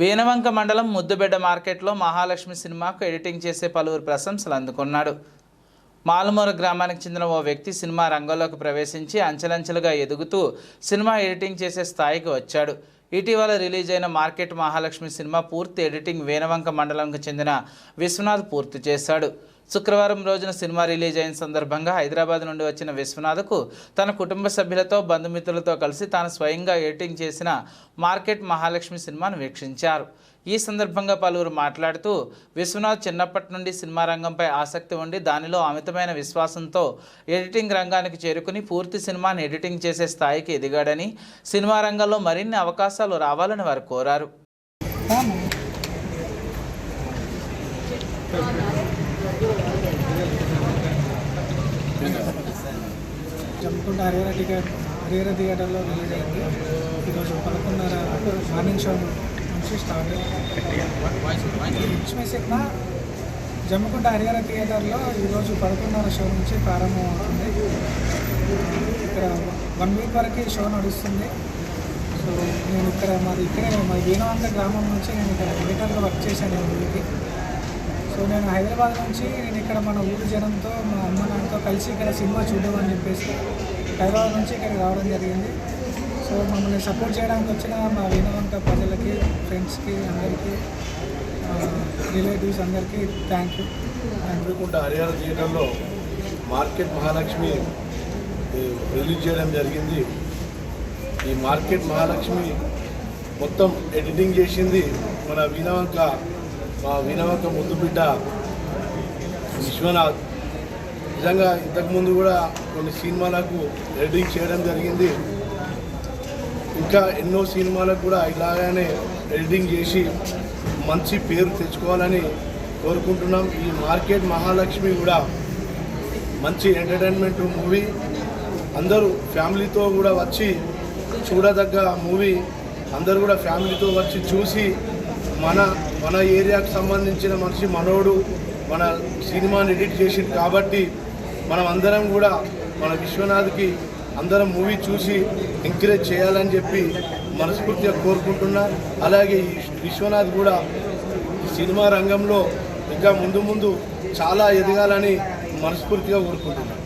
వీణవంక మండలం ముద్దుబిడ్డ మార్కెట్లో మహాలక్ష్మి సినిమాకు ఎడిటింగ్ చేసే పలువురు ప్రశంసలు అందుకున్నాడు. మాలుమూర గ్రామానికి చెందిన ఓ వ్యక్తి సినిమా రంగంలోకి ప్రవేశించి అంచెలంచెలుగా ఎదుగుతూ సినిమా ఎడిటింగ్ చేసే స్థాయికి వచ్చాడు. ఇటీవల రిలీజ్ అయిన మార్కెట్ మహాలక్ష్మి సినిమా పూర్తి ఎడిటింగ్ వేనవంక మండలంకు చెందిన విశ్వనాథ్ పూర్తి చేశాడు. శుక్రవారం రోజున సినిమా రిలీజ్ అయిన సందర్భంగా హైదరాబాద్ నుండి వచ్చిన విశ్వనాథ్కు తన కుటుంబ సభ్యులతో బంధుమిత్రులతో కలిసి తాను స్వయంగా ఎడిటింగ్ చేసిన మార్కెట్ మహాలక్ష్మి సినిమాను వీక్షించారు. ఈ సందర్భంగా పలువురు మాట్లాడుతూ విశ్వనాథ్ చిన్నప్పటి నుండి సినిమా రంగంపై ఆసక్తి ఉండి దానిలో అమితమైన విశ్వాసంతో ఎడిటింగ్ రంగానికి చేరుకుని పూర్తి సినిమాని ఎడిటింగ్ చేసే స్థాయికి ఎదిగాడని సినిమా రంగంలో మరిన్ని అవకాశాలు రావాలని వారు కోరారు. జమ్ముకుంట హరిహర టికెట్ హరిహర థియేటర్లో రిలీజ్ అయింది. ఈరోజు పదకొండున్నర మార్నింగ్ షో నుంచి స్టార్ట్ లక్ష్మీ సినిమా జమ్ముకుంట హరిహర థియేటర్లో ఈరోజు పదకొండున్నర షో నుంచి ప్రారంభం అవుతుంది. ఇక్కడ వన్ వీక్ వరకు షో నడుస్తుంది. సో నేను ఇక్కడ మాది ఇక్కడే మా వీణవంత గ్రామం నుంచి నేను ఇక్కడ థియేటర్లో వర్క్ చేశాను ఈ సో నేను హైదరాబాద్ నుంచి నేను ఇక్కడ మన ఊరు జనంతో మా అమ్మ నాన్నతో కలిసి ఇక్కడ సినిమా చూద్దామని చెప్పేసి హైదరాబాద్ నుంచి ఇక్కడ రావడం జరిగింది. సో మమ్మల్ని సపోర్ట్ చేయడానికి వచ్చిన మా వినవంత ప్రజలకి ఫ్రెండ్స్కి అందరికీ రిలేటివ్స్ అందరికీ థ్యాంక్ యూ అనుకుంటా హరిహర థియేటర్లో మార్కెట్ మహాలక్ష్మి రిలీజ్ చేయడం జరిగింది. ఈ మార్కెట్ మహాలక్ష్మి మొత్తం ఎడిటింగ్ చేసింది మన వీణవంక మా వినవక ముద్దు బిడ్డ విశ్వనాథ్. నిజంగా ఇంతకుముందు కూడా కొన్ని సినిమాలకు ఎడిటింగ్ చేయడం జరిగింది. ఇంకా ఎన్నో సినిమాలకు కూడా ఇలాగానే ఎడిటింగ్ చేసి మంచి పేరు తెచ్చుకోవాలని కోరుకుంటున్నాం. ఈ మార్కెట్ మహాలక్ష్మి కూడా మంచి ఎంటర్టైన్మెంట్ మూవీ. అందరూ ఫ్యామిలీతో కూడా వచ్చి చూడదగ్గ మూవీ. అందరూ కూడా ఫ్యామిలీతో వచ్చి చూసి మన మన ఏరియాకు సంబంధించిన మనిషి మనోడు మన సినిమాని ఎడిట్ చేసింది కాబట్టి మనం అందరం కూడా మన విశ్వనాథ్కి అందరం మూవీ చూసి ఎంకరేజ్ చేయాలని చెప్పి మనస్ఫూర్తిగా కోరుకుంటున్నా. అలాగే ఈ విశ్వనాథ్ కూడా ఈ సినిమా రంగంలో ఇంకా ముందు ముందు చాలా ఎదగాలని మనస్ఫూర్తిగా కోరుకుంటున్నాను